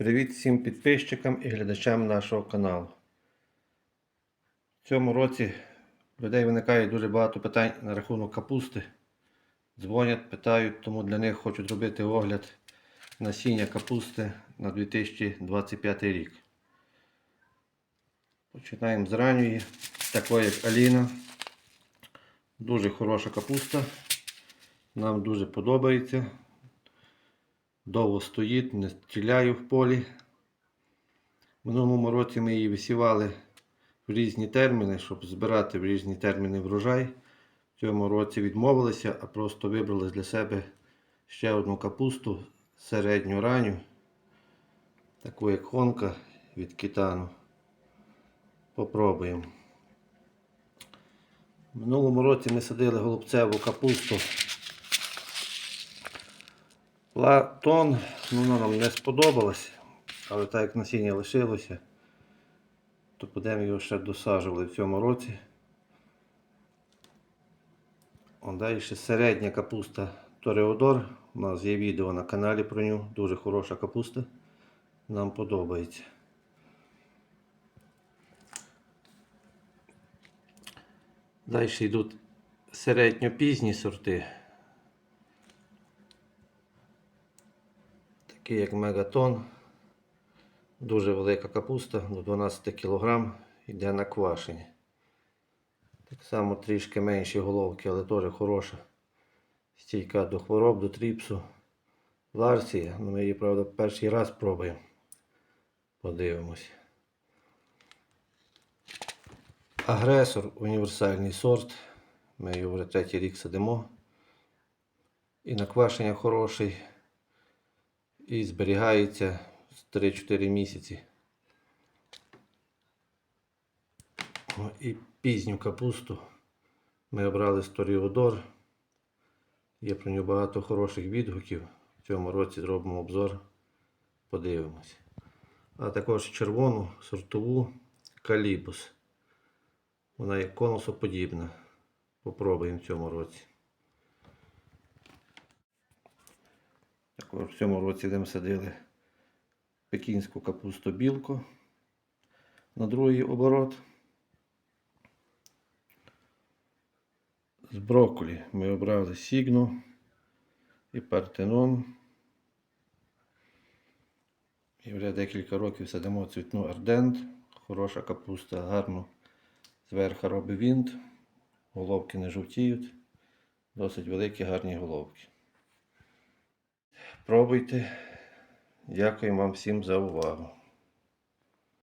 Привіт всім підписчикам і глядачам нашого каналу. В цьому році в людей виникає дуже багато питань на рахунок капусти. Дзвонять, питають, тому для них хочу зробити огляд насіння капусти на 2025 рік. Починаємо з ранньої, такої як Аліна. Дуже хороша капуста. Нам дуже подобається. Довго стоїть, не стріляю в полі. В минулому році ми її висівали в різні терміни, щоб збирати в різні терміни врожай. В цьому році відмовилися, а просто вибрали для себе ще одну капусту середню ранню, таку як хонка від китану. Попробуємо. В минулому році ми садили голубцеву капусту. Платон, ну, нам не сподобалась, але так як насіння лишилося, то будемо його ще досаджували в цьому році. О, далі ще середня капуста Тореодор. У нас є відео на каналі про нього. Дуже хороша капуста. Нам подобається. Далі йдуть середньопізні сорти. Такі як мегатон. Дуже велика капуста до 12 кг йде на квашені. Так само трішки менші головки, але теж хороша. Стійка до хвороб, до тріпсу. Ларсія. Ну, ми її, правда, перший раз пробуємо. Подивимось. Агресор універсальний сорт. Ми його вже третій рік садимо. І наквашення хороший. І зберігається 3-4 місяці. І пізню капусту ми обрали Сторіодор. Є про нього багато хороших відгуків. В цьому році зробимо обзор. Подивимось. А також червону сортову калібус. Вона є конусоподібна. Попробуємо в цьому році. Також в цьому році де ми садили пекінську капусту білку на другий оборот. З брокколі ми обрали сігну і партенон. І вже декілька років садимо цвітну ардент. Хороша капуста, гарно зверху робить вінт. Головки не жовтіють. Досить великі гарні головки. Пробуйте. Дякую вам всім за увагу.